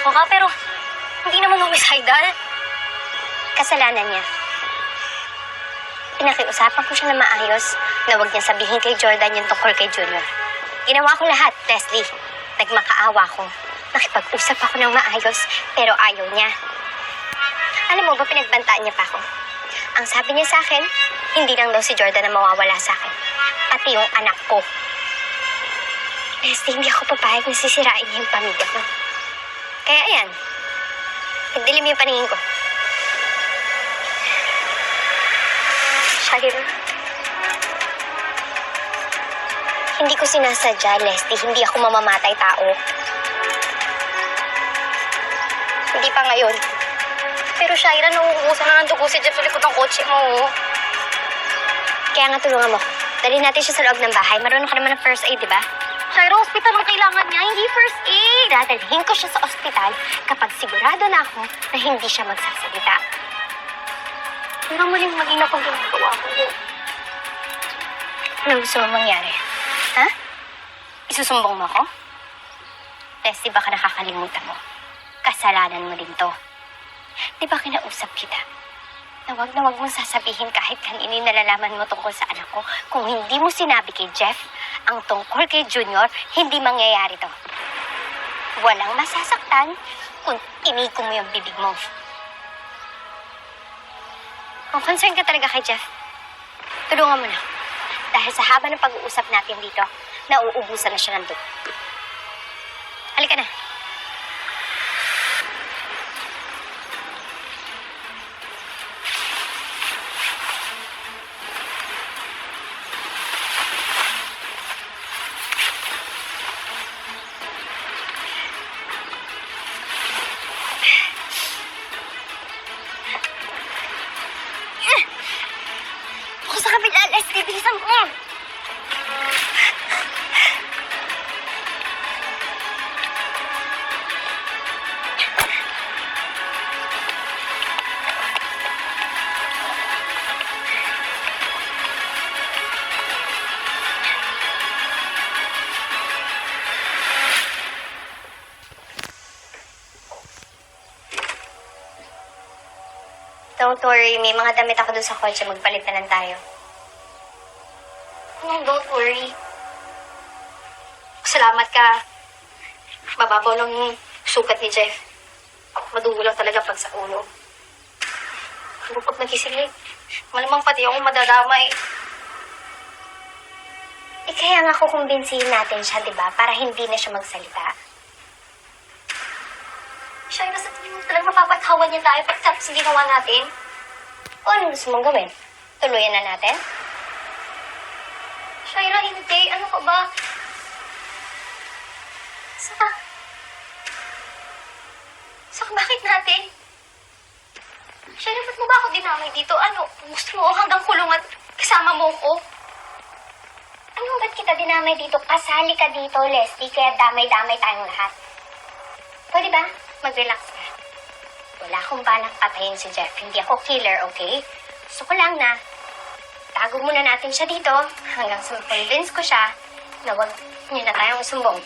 ko ka, pero hindi naman homicidal. Kasalanan niya. Pinakiusapan ko siya na maayos na huwag niya sabihin kay Jordan yung tungkol kay Junior. Ginawa ko lahat, Leslie. Nagmakaawa ko. Nakipag-usap ako ng maayos, pero ayaw niya. Alam mo ba, pinagbantaan niya pa ako. Ang sabi niya sa akin, hindi lang daw si Jordan na mawawala sa akin. Pati yung anak ko. Leslie, hindi ako papayag na sisirain niya yung pamilya ko. Kaya ayan, nagdilim yung paningin ko. Shakira. Hindi ko sinasadya, Leslie. Hindi ako mamamatay tao. Hindi pa ngayon. Pero Shaira, nauubusan na ng dugo si Jeff sa likod ng kotse mo. Kaya nga tulungan mo. ko. Dali natin siya sa loob ng bahay. Marunong ka naman ng first aid, di ba? Shaira, hospital ang kailangan niya, hindi first aid. Dadalhin ko siya sa ospital kapag sigurado na ako na hindi siya magsasalita. Pero muling maging akong ginagawa ko. Ano gusto mong mangyari? Ha? Isusumbong mo ako? Leslie, baka nakakalimutan mo. Kasalanan mo din to. Di ba kinausap kita? Na wag na wag mong sasabihin kahit kanino yung nalalaman mo tungkol sa anak ko. Kung hindi mo sinabi kay Jeff, ang tungkol kay Junior, hindi mangyayari to. Walang masasaktan kung iniko mo yung bibig mo. Kung concern ka talaga kay Jeff, tulungan mo na. Dahil sa haba ng pag-uusap natin dito, nauubusan na siya ng dugo. Halika na. Kabila, Leslie, bilisan mo. Don't worry, may mga damit ako dun sa kotse. Magpalit na lang tayo. No, don't worry. Salamat ka. Mababaw lang yung sukat ni Jeff. Madugo lang talaga pag sa ulo. Bukod nagkisilig. Malamang pati ako madadamay. Eh, kaya nga kukumbinsihin natin siya, di ba? Para hindi na siya magsalita. Shaira, sa tingin mo talagang mapapatawa niya tayo pagkatapos ginawa natin? O ano gusto mong gawin? Tuluyan na natin? Shaira, hindi. Ano ka ba? Saka... Saka bakit natin? Shaira, ba't mo ba ako dinamay dito? Ano? Gusto mo hanggang kulungan kasama mo ko? Ano ba't kita dinamay dito? Kasali ka dito, Leslie, kaya damay-damay tayong lahat. Pwede ba? Mag-relax ka. Wala akong balak patayin si Jeff. Hindi ako killer, okay? Gusto ko lang na tago muna natin siya dito hanggang sa ma-convince ko siya na wag niyo na tayong sumbong.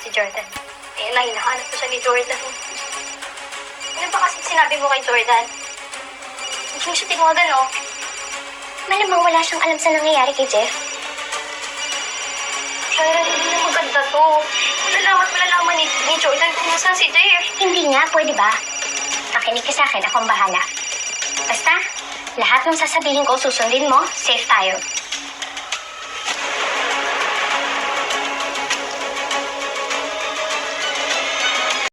Si Jordan. Eh, na, hinahanap ko siya ni Jordan. Ano ba kasi sinabi mo kay Jordan? Hindi mo siya tinawagan, oh. Malamang wala siyang alam sa nangyayari kay Jeff. Shaira, maganda to. Malalaman, malalaman ni, ni Jordan kung nasaan si Jeff. Hindi nga, pwede ba? Makinig ka sa akin, akong bahala. Basta, lahat ng sasabihin ko, susundin mo, safe tayo.